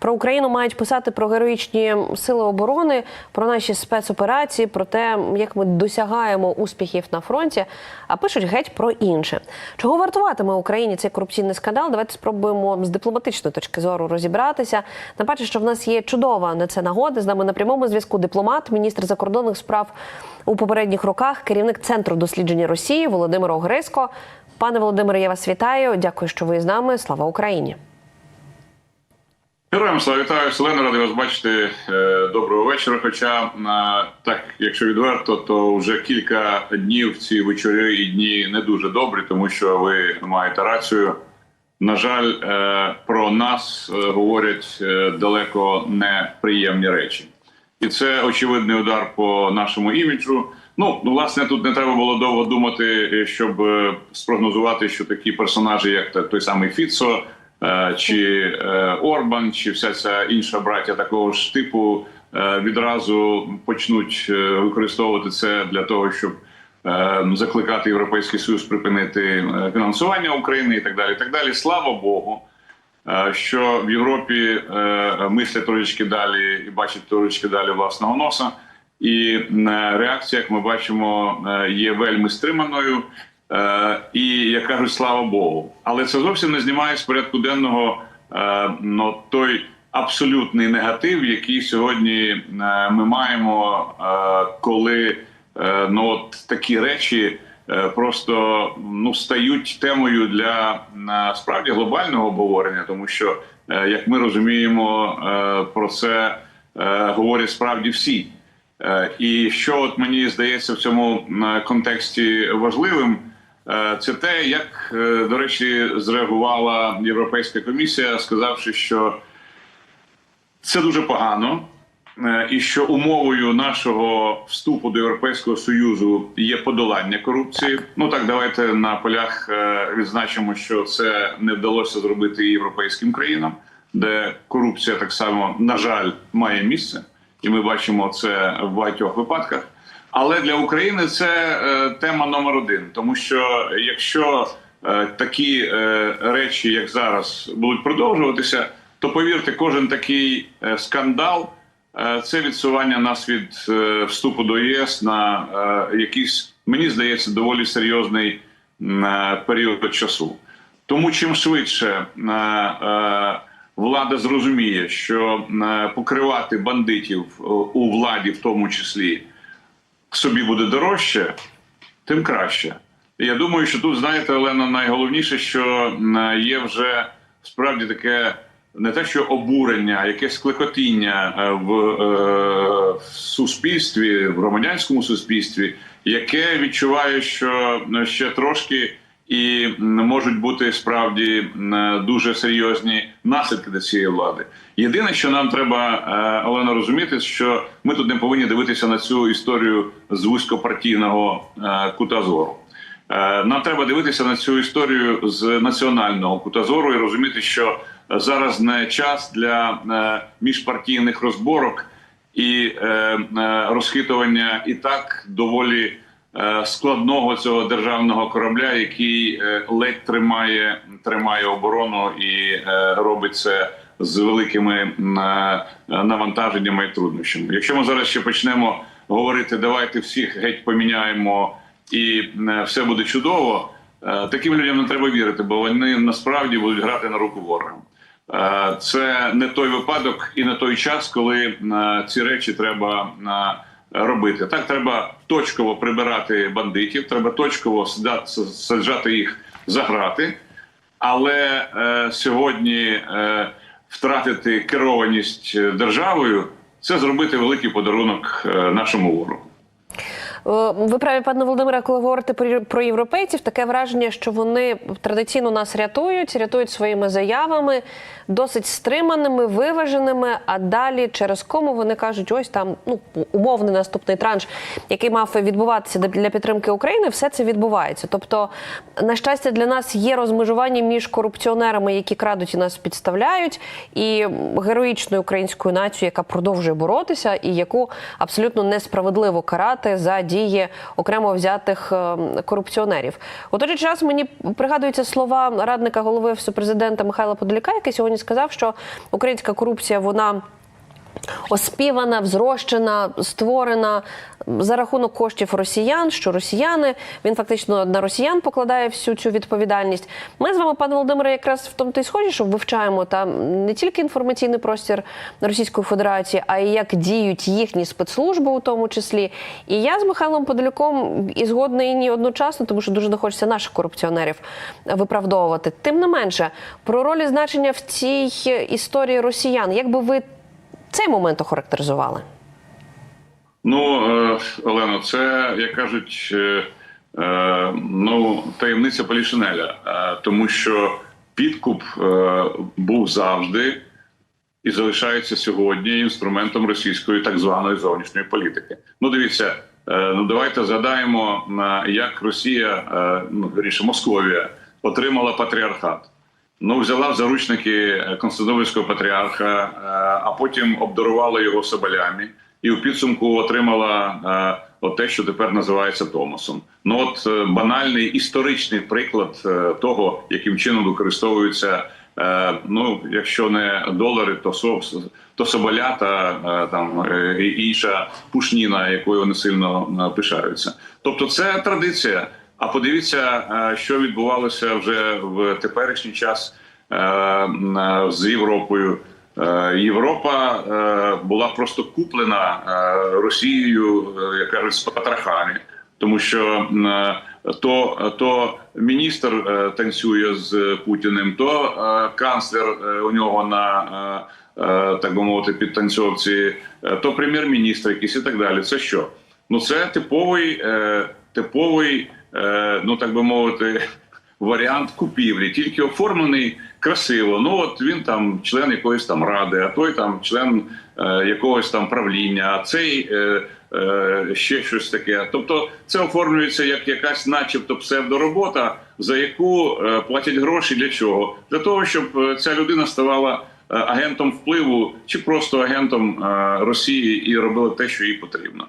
Про Україну мають писати про героїчні сили оборони, про наші спецоперації, про те, як ми досягаємо успіхів на фронті. А пишуть геть про інше. Чого вартуватиме Україні цей корупційний скандал? Давайте спробуємо з дипломатичної точки зору розібратися. Тим паче, що в нас є чудова на це нагода. З нами на прямому зв'язку дипломат, міністр закордонних справ у попередніх роках, керівник центру дослідження Росії Володимир Огриско. Пане Володимире, я вас вітаю. Дякую, що ви з нами. Слава Україні. Героям слава вітаю, Селена, радий вас бачити. Е, Доброго вечора. Хоча е, так, якщо відверто, то вже кілька днів ці вечори і дні не дуже добрі, тому що ви маєте рацію. На жаль, е, про нас говорять далеко не приємні речі, і це очевидний удар по нашому іміджу. Ну, власне, тут не треба було довго думати, щоб спрогнозувати, що такі персонажі, як той самий Фіцо, чи е, Орбан, чи вся ця інша браття такого ж типу е, відразу почнуть е, використовувати це для того, щоб е, закликати європейський союз припинити е, фінансування України і так далі. І так далі. Слава Богу. е, Що в Європі е, мислять трошечки далі і бачать трошечки далі власного носа, і е, реакція, як ми бачимо, е, є вельми стриманою. Е, і як кажуть, слава Богу. Але це зовсім не знімає з порядку денного е, ну, той абсолютний негатив, який сьогодні е, ми маємо, коли ну, от такі речі просто ну, стають темою для е, справді глобального обговорення, тому що, як ми розуміємо, про це говорять справді всі. І що от мені здається в цьому контексті важливим, це те, як е, до речі, зреагувала Європейська комісія, сказавши, що це дуже погано, е, і що умовою нашого вступу до Європейського союзу є подолання корупції. Ну так давайте на полях е, відзначимо, що це не вдалося зробити європейським країнам, де корупція так само на жаль має місце, і ми бачимо це в багатьох випадках. Але для України це е, тема номер один, тому що якщо е, такі е, речі, як зараз, будуть продовжуватися, то повірте, кожен такий е, скандал е, це відсування нас від е, вступу до ЄС на е, якийсь, мені здається, доволі серйозний е, період часу. Тому чим швидше е, е, влада зрозуміє, що е, покривати бандитів е, у владі, в тому числі, собі буде дорожче, тим краще. Я думаю, що тут, знаєте, Олена, найголовніше, що є вже справді таке не те, що обурення, а якесь клекотіння е, в, е, в суспільстві, в громадянському суспільстві, яке відчуває, що ще трошки і можуть бути справді дуже серйозні наслідки до цієї влади. Єдине, що нам треба, е, Олена, розуміти, що ми тут не повинні дивитися на цю історію з вузькопартійного е, кута зору. Е, Нам треба дивитися на цю історію з національного кута зору і розуміти, що зараз не час для е, міжпартійних розборок і е, е, розхитування і так доволі е, складного цього державного корабля, який е, ледь тримає, тримає оборону і е, робить це з великими е, навантаженнями і труднощами. Якщо ми зараз ще почнемо говорити, давайте всіх геть поміняємо і е, все буде чудово. е, Таким людям не треба вірити, бо вони насправді будуть грати на руку ворогам. Е, Це не той випадок і не той час, коли е, ці речі треба е, робити. Так треба точково прибирати бандитів, треба точково саджати їх за грати, але е, сьогодні е, втратити керованість е, державою це зробити великий подарунок е, нашому ворогу. Е, Ви праві, пане Володимире, коли говорите про- європейців, таке враження, що вони традиційно нас рятують, рятують своїми заявами, досить стриманими, виваженими. А далі через кому вони кажуть, ось там ну умовний наступний транш, який мав відбуватися для підтримки України, все це відбувається. Тобто, на щастя, для нас є розмежування між корупціонерами, які крадуть і нас підставляють, і героїчною українською нацією, яка продовжує боротися, і яку абсолютно несправедливо карати за дії окремо взятих е, корупціонерів. У той же час мені пригадуються слова радника голови всепрезидента Михайла Подоляка, який сьогодні сказав, що українська корупція вона. Оспівана, взрощена, створена за рахунок коштів росіян, що росіяни він фактично на росіян покладає всю цю відповідальність. Ми з вами, пане Володимире, якраз в тому то й схожі, що вивчаємо там не тільки інформаційний простір Російської Федерації, а й як діють їхні спецслужби, у тому числі. І я з Михайлом Подоляком і згодна і ні одночасно, тому що дуже не хочеться наших корупціонерів виправдовувати. Тим не менше, про роль значення в цій історії росіян, як би ви цей момент охарактеризували? Ну, е, Олено, це як кажуть, е, е, ну таємниця Полішинеля, тому що підкуп був завжди і залишається сьогодні інструментом російської так званої зовнішньої політики. Ну, дивіться, ну давайте згадаємо, як Росія, ну Московія отримала патріархат. Ну, взяла в заручники Константинопольського патріарха, е, а потім обдарувала його соболями, і у підсумку отримала е, от те, що тепер називається Томосом. Ну от е, банальний історичний приклад е, того, яким чином використовуються. е, Ну, якщо не долари, то со, то соболята е, там е, інша пушніна, якою вони сильно е, пишаються. Тобто, це традиція. А подивіться, е, що відбувалося вже в теперішній час е, е, з Європою. Європа була просто куплена Росією, як кажуть, з потрохами, тому що то, то міністр танцює з Путіним, то канцлер у нього на так би мовити підтанцьовці, то прем'єр-міністр якийсь і так далі. Це що? Ну це типовий, типовий, ну так би мовити, варіант купівлі, тільки оформлений красиво. Ну от він там член якоїсь там ради, а той там член е, якогось там правління, а цей е, е, ще щось таке. Тобто, це оформлюється як якась, начебто, псевдоробота, за яку е, платять гроші для чого? Для того, щоб е, ця людина ставала е, агентом впливу чи просто агентом е, Росії і робила те, що їй потрібно.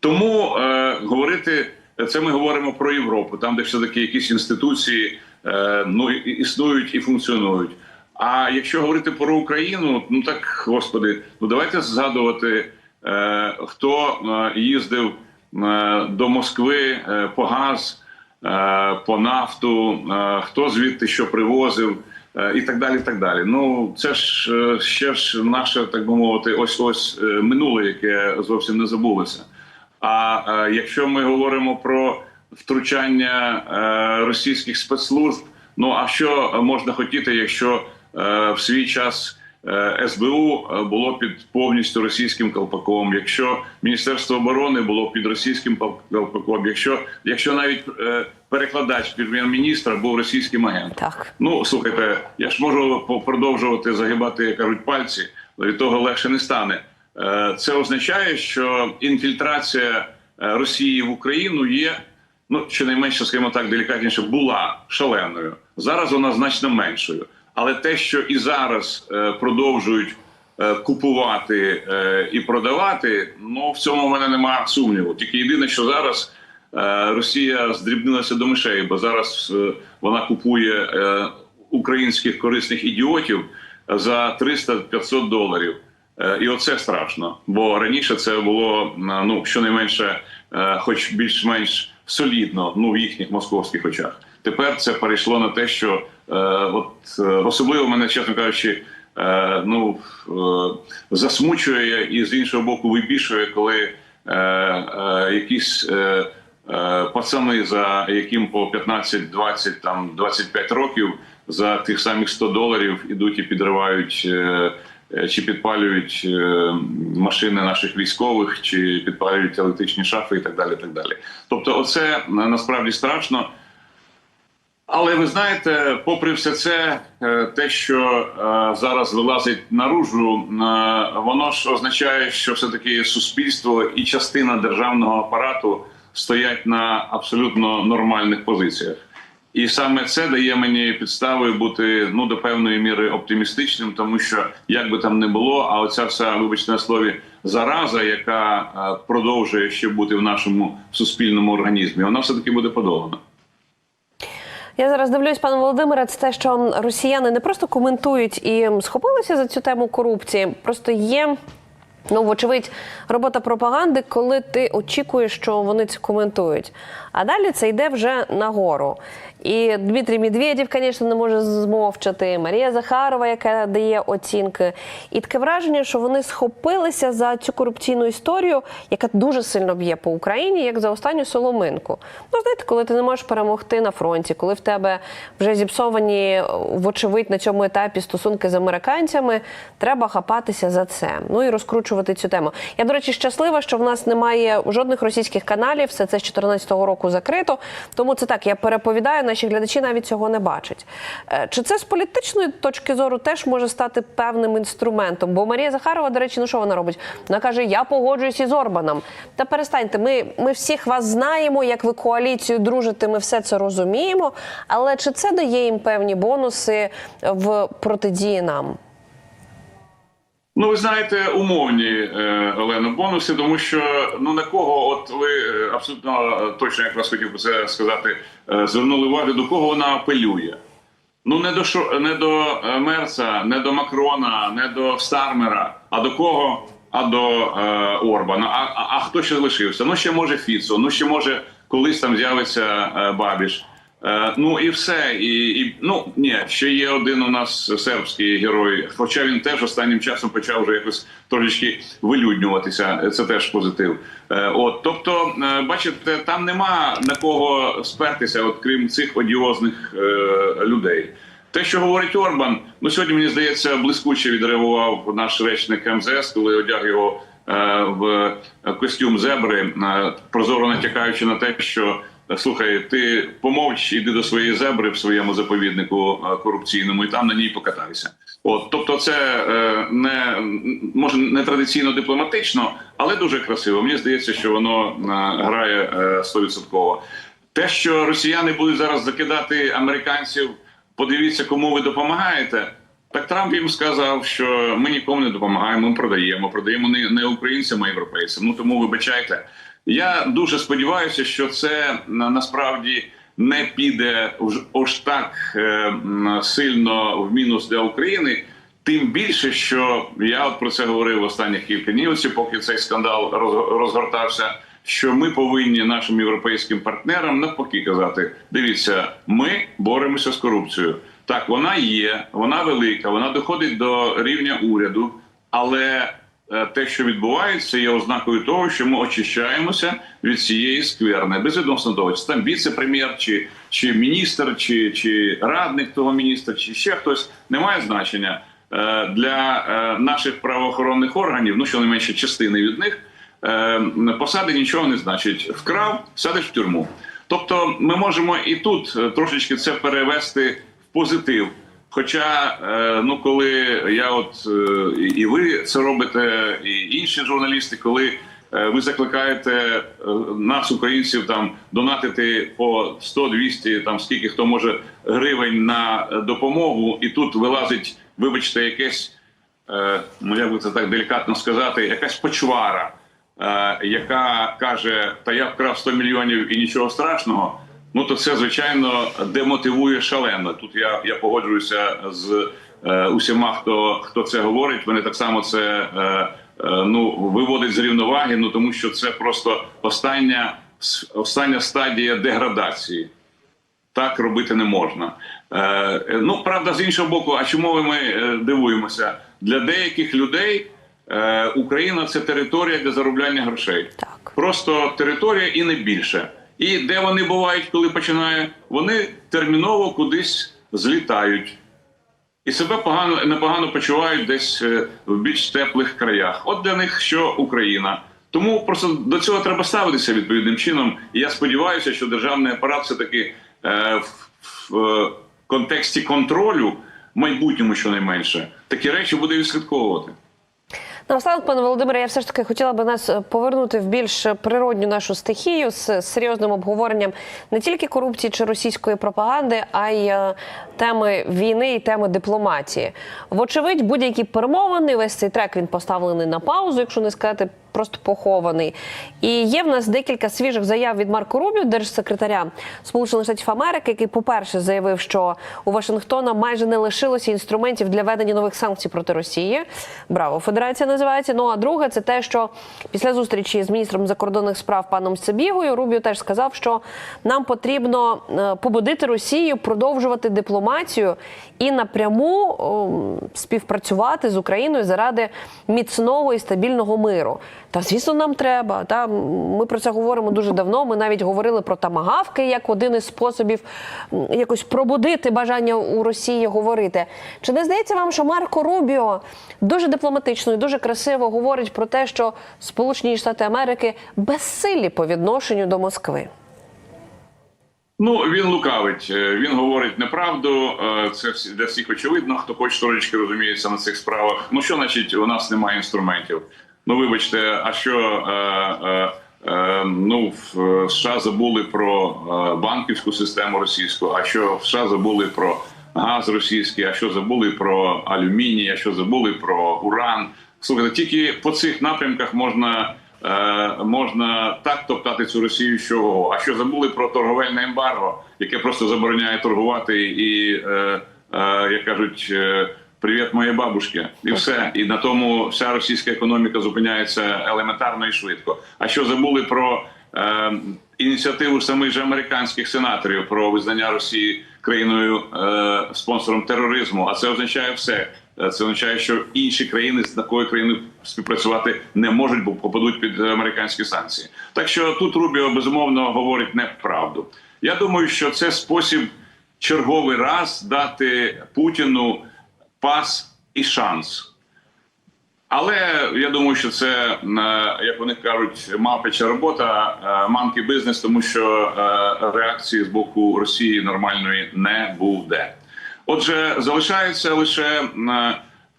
Тому е, говорити це ми говоримо про Європу, там де все таки якісь інституції е, ну існують і функціонують. А якщо говорити про Україну, ну так господи, ну давайте згадувати, е, хто е, їздив е, до Москви е, по газ, е, по нафту, е, хто звідти що привозив. е, І так далі, і так далі. Ну це ж е, ще ж наше, так би мовити, ось ось минуле, яке зовсім не забулося. А е, якщо ми говоримо про втручання е, російських спецслужб, ну а що можна хотіти, якщо е, в свій час е, СБУ було під повністю російським колпаком, якщо Міністерство оборони було під російським колпаком, якщо, якщо навіть е, перекладач прем'єр-міністра був російським агентом? Так. Ну слухайте, я ж можу продовжувати загибати, кажуть, пальці, від того легше не стане. Е, Це означає, що інфільтрація е, Росії в Україну є, ну щонайменше, скажімо так, делікатніше, була шаленою. Зараз вона значно меншою. Але те, що і зараз е, продовжують купувати і продавати, ну в цьому в мене немає сумніву. Тільки єдине, що зараз Росія здрібнилася до мишей, бо зараз вона купує українських корисних ідіотів за 300-500 доларів. Е, І оце страшно, бо раніше це було ну щонайменше, е, хоч більш-менш солідно, ну в їхніх московських очах. Тепер це перейшло на те, що е, от особливо мене, чесно кажучи, ну засмучує і з іншого боку вибішує, коли якісь пацани, за яким по 15, 20, там 25 років за тих самих 100 доларів ідуть і підривають. Е, Чи підпалюють е, машини наших військових, чи підпалюють електричні шафи, і так далі. так далі. Тобто, оце насправді страшно. Але ви знаєте, попри все це, е, те, що зараз вилазить наружу, воно ж означає, що все таки суспільство і частина державного апарату стоять на абсолютно нормальних позиціях. І саме це дає мені підстави бути ну до певної міри оптимістичним, тому що як би там не було, а оця вся, вибачте на слові, зараза, яка е, продовжує ще бути в нашому суспільному організмі, вона все таки буде подолана. Я зараз дивлюсь, пане Володимире, це те, що росіяни не просто коментують і схопилися за цю тему корупції, просто є. Ну, вочевидь, робота пропаганди, коли ти очікуєш, що вони це коментують. А далі це йде вже нагору. І Дмитрій Медведєв, звісно, не може змовчати. Марія Захарова, яка дає оцінки. І таке враження, що вони схопилися за цю корупційну історію, яка дуже сильно б'є по Україні, як за останню соломинку. Ну, знаєте, коли ти не можеш перемогти на фронті, коли в тебе вже зіпсовані, вочевидь, на цьому етапі стосунки з американцями, треба хапатися за це. Ну і розкручувати цю тему. Я, до речі, щаслива, що в нас немає жодних російських каналів. Все це з 2014 року закрито. Тому це так, я переповідаю, наші глядачі навіть цього не бачать. Е, Чи це з політичної точки зору теж може стати певним інструментом? Бо Марія Захарова, до речі, ну що вона робить? Вона каже: Я погоджуюсь із Орбаном. Та перестаньте, ми, ми всіх вас знаємо, як ви коаліцію дружите, ми все це розуміємо. Але чи це дає їм певні бонуси в протидії нам? Ну, ви знаєте, умовні е, Олено бонуси, тому що ну на кого, от ви е, абсолютно е, точно якраз хотів би це сказати, звернули увагу, до кого вона апелює. Ну не до Шо- не до Мерца, не до Макрона, не до Стармера, а до кого? А до е, Орбана. А, а, а хто ще залишився? Ну ще може Фіцо, ну ще може колись там з'явиться е, Бабіш. Е, ну і все. І, і ну ні, ще є один у нас сербський герой. Хоча він теж останнім часом почав вже якось трошечки вилюднюватися. Це теж позитив. Е, от, тобто, е, бачите, там нема на кого спертися, от крім цих одіозних е, людей. Те, що говорить Орбан, ну сьогодні мені здається, блискуче відреагував наш речник МЗС, коли одяг його е, в костюм зебри, е, прозоро натякаючи на те, що слухай, ти помовч, іди до своєї зебри в своєму заповіднику е, корупційному, і там на ній покатайся. От, тобто, це е, не може не традиційно дипломатично, але дуже красиво. Мені здається, що воно е, грає стовідсотково. Те, що росіяни будуть зараз закидати американців, подивіться, кому ви допомагаєте. Так Трамп їм сказав, що ми нікому не допомагаємо, ми продаємо. Продаємо не українцям, а європейцям. Ну тому вибачайте. Я дуже сподіваюся, що це насправді не піде уж, так е, сильно в мінус для України. Тим більше, що я от про це говорив останніх кілька днів, поки цей скандал розгортався. Що ми повинні нашим європейським партнерам навпаки казати: дивіться, ми боремося з корупцією. Так, вона є, вона велика, вона доходить до рівня уряду, але те, що відбувається, є ознакою того, що ми очищаємося від цієї скверни, безвідносно того, чи там віце-прем'єр, чи, чи міністр, чи, чи радник того міністра, чи ще хтось не має значення Е, для е, наших правоохоронних органів, ну щонайменше частини від них. Е, посади нічого не значить. Вкрав, садиш в тюрму. Тобто, ми можемо і тут е, трошечки це перевести в позитив. Хоча, е, ну коли я от е, і ви це робите, і інші журналісти, коли е, ви закликаєте нас, українців, там донатити по 100-200, там скільки хто може гривень на допомогу, і тут вилазить, вибачте, якесь ну як би це так делікатно сказати, якась почвара, яка каже: Та я вкрав 100 мільйонів і нічого страшного. Ну то це звичайно демотивує шалено. Тут я, я погоджуюся з е, усіма, хто хто це говорить. Вони так само це е, е, ну виводить з рівноваги. Ну тому що це просто остання остання стадія деградації так робити не можна. Е, ну правда, з іншого боку, а чому ми е, дивуємося? Для деяких людей е, Україна це територія для заробляння грошей. Так. Просто територія і не більше. І де вони бувають, коли починає, вони терміново кудись злітають. І себе погано непогано почувають десь е, в більш теплих краях. От для них що Україна. Тому просто до цього треба ставитися відповідним чином. І я сподіваюся, що державний апарат все таки е, в, е, контексті контролю, в майбутньому щонайменше, такі речі буде відслідковувати. Наостанок, пане Володимире, я все ж таки хотіла би нас е, повернути в більш природню нашу стихію з серйозним обговоренням не тільки корупції чи російської пропаганди, а й е, теми війни і теми дипломатії. Вочевидь, будь-які перемовини, весь цей трек він поставлений на паузу, якщо не сказати. Просто похований, і є в нас декілька свіжих заяв від Марко Рубіо, держсекретаря Сполучених Штатів Америки, який, по-перше, заявив, що у Вашингтона майже не лишилося інструментів для ведення нових санкцій проти Росії. Браво, Федерація називається. Ну а друге, це те, що після зустрічі з міністром закордонних справ паном Сабігою Рубіо теж сказав, що нам потрібно е, побудити Росію, продовжувати дипломатію і напряму о, співпрацювати з Україною заради міцного і стабільного миру. Та звісно, нам треба. Та ми про це говоримо дуже давно. Ми навіть говорили про тамагавки як один із способів якось пробудити бажання у Росії говорити. Чи не здається вам, що Марко Рубіо дуже дипломатично і дуже красиво говорить про те, що Сполучені Штати Америки безсилі по відношенню до Москви? Ну він лукавить. Е, Він говорить неправду. Е, Це для всіх очевидно. Хто хоч трошечки розуміється на цих справах. Ну що значить, у нас немає інструментів? Ну вибачте, а що е, е, е, ну в США забули про банківську систему російську? А що в США забули про газ російський? А що забули про алюміній? А що забули про уран? Слухайте, тільки по цих напрямках можна. Е, можна так топтати цю Росію, що. А що забули про торговельне ембарго, яке просто забороняє торгувати і, е, е, як кажуть, привіт моїй бабушки, і все. І на тому вся російська економіка зупиняється елементарно і швидко. А що забули про ініціативу самих же американських сенаторів про визнання Росії країною е, спонсором тероризму? А це означає все. Е, Це означає, що інші країни з такою країною співпрацювати не можуть, бо попадуть під американські санкції. Так що тут Рубіо безумовно говорить неправду. Я думаю, що це спосіб черговий раз дати Путіну пас і шанс. Але я думаю, що це, е, як вони кажуть, мавпяча робота, манки бізнес, тому що е, реакції з боку Росії нормальної не буде. Отже, залишається лише е,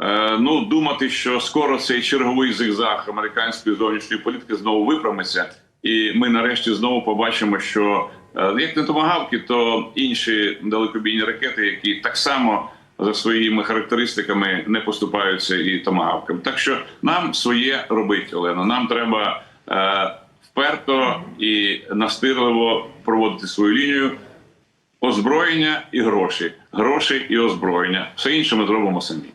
е, ну думати, що скоро цей черговий зигзаг американської зовнішньої політики знову виправиться, і ми нарешті знову побачимо, що е, як не томагавки, то інші далекобійні ракети, які так само за своїми характеристиками не поступаються і томагавкам. Так що нам своє робить, Олено. Нам треба е, вперто і настирливо проводити свою лінію. Озброєння і гроші, гроші і озброєння. Все інше ми зробимо самі.